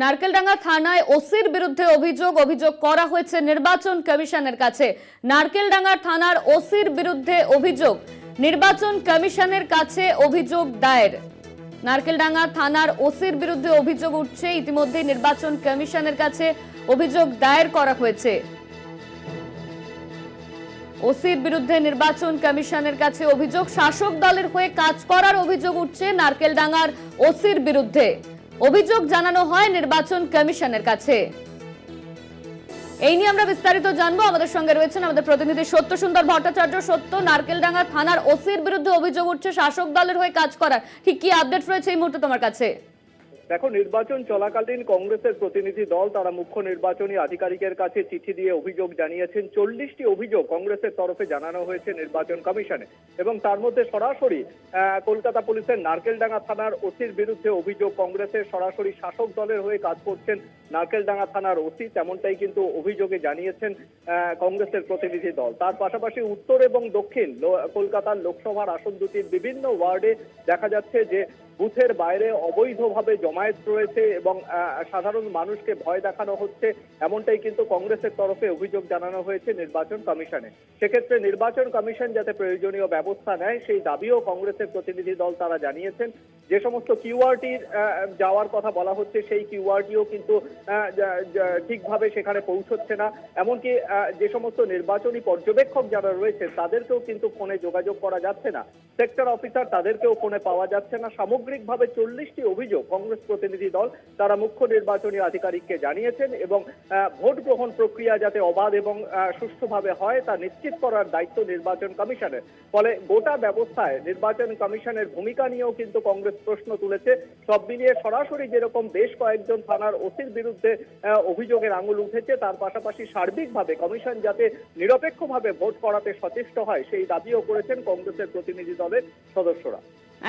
নারকেলডাঙ্গা থানায় ওসির বিরুদ্ধে অভিযোগ অভিযোগ করা হয়েছে নির্বাচন কমিশনের কাছে। নারকেলডাঙ্গা থানার ওসির বিরুদ্ধে অভিযোগ, নির্বাচন কমিশনের কাছে অভিযোগ দায়ের। নারকেলডাঙ্গা থানার ওসির বিরুদ্ধে অভিযোগ উঠছে, ইতিমধ্যে নির্বাচন কমিশনের কাছে অভিযোগ দায়ের করা হয়েছে। ওসির বিরুদ্ধে নির্বাচন কমিশনের কাছে অভিযোগ, শাসক দলের হয়ে কাজ করার অভিযোগ উঠছে নারকেলডাঙ্গার ওসির বিরুদ্ধে। অভিযোগ জানানো হয় নির্বাচন কমিশনের কাছে। এই নিয়ে আমরা বিস্তারিত জানব। আমাদের সঙ্গে রয়েছেন আমাদের প্রতিনিধি সত্য সুন্দর ভট্টাচার্য। সত্য, নারকেলডাঙ্গা থানার ওসির বিরুদ্ধে অভিযোগ উঠছে, শাসক দলের হয়ে কাজ করার। ঠিক কি আপডেট রয়েছে এই মুহূর্তে তোমার কাছে? দেখো, নির্বাচন চলাকালীন কংগ্রেসের প্রতিনিধি দল তারা মুখ্য নির্বাচনী আধিকারিকের কাছে চিঠি দিয়ে অভিযোগ জানিয়েছেন। চল্লিশটি অভিযোগ কংগ্রেসের তরফে জানানো হয়েছে নির্বাচন কমিশনে এবং তার মধ্যে সরাসরি কলকাতা পুলিশের নারকেলডাঙ্গা থানার ওসির বিরুদ্ধে অভিযোগ কংগ্রেসের সরাসরি শাসক দলের হয়ে কাজ করছেন নারকেলডাঙ্গা থানার ওসি তেমনটাই কিন্তু অভিযোগে জানিয়েছেন কংগ্রেসের প্রতিনিধি দল। তার পাশাপাশি উত্তর এবং দক্ষিণ কলকাতার লোকসভার আসন দুটির বিভিন্ন ওয়ার্ডে দেখা যাচ্ছে যে বুথের বাইরে অবৈধভাবে জমায়েত রয়েছে এবং সাধারণ মানুষকে ভয় দেখানো হচ্ছে। এমনটাই কিন্তু কংগ্রেসের তরফে অভিযোগ জানানো হয়েছে নির্বাচন কমিশনে। সেক্ষেত্রে নির্বাচন কমিশন যাতে প্রয়োজনীয় ব্যবস্থা নেয়, সেই দাবিও কংগ্রেসের প্রতিনিধি দল তারা জানিয়েছেন। যে সমস্ত কিউআরটির যাওয়ার কথা বলা হচ্ছে, সেই কিউআরটিও কিন্তু ঠিকভাবে সেখানে পৌঁছচ্ছে না। এমনকি যে সমস্ত নির্বাচনী পর্যবেক্ষক যারা রয়েছে, তাদেরকেও কিন্তু ফোনে যোগাযোগ করা যাচ্ছে না। সেক্টর অফিসার তাদেরকেও ফোনে পাওয়া যাচ্ছে না। সামগ্রিকভাবে চল্লিশটি অভিযোগ কংগ্রেস প্রতিনিধি দল, তারা মুখ্য নির্বাচনী আধিকারিককে জানিয়েছেন এবং ভোট গ্রহণ প্রক্রিয়া যাতে অবাধ এবং সুষ্ঠুভাবে হয়, তা নিশ্চিত করার দায়িত্ব নির্বাচন কমিশনের। ফলে গোটা ব্যবস্থায় নির্বাচন কমিশনের ভূমিকা নিয়েও কিন্তু কংগ্রেস প্রশ্ন তুলেছে। সব মিলিয়ে সরাসরি যেরকম বেশ কয়েকজন থানার ওসির বিরুদ্ধে আহ, অভিযোগের আঙুল উঠেছে। তার পাশাপাশি সার্বিকভাবে কমিশন যাতে নিরপেক্ষভাবে ভোট করাতে সচেষ্ট হয় সেই দাবিও করেছেন কংগ্রেসের প্রতিনিধি দলের সদস্যরা।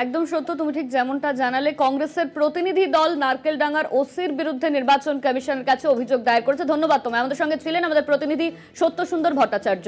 একদম সত্য তুমি ঠিক যেমনটা জানালে কংগ্রেসের প্রতিনিধি দল নারকেল নারকেলডাঙ্গার ওসির বিরুদ্ধে নির্বাচন কমিশনের কাছে অভিযোগ দায়ের করেছে। ধন্যবাদ তোমায়। আমাদের সঙ্গে ছিলেন আমাদের প্রতিনিধি সত্য সুন্দর ভট্টাচার্য।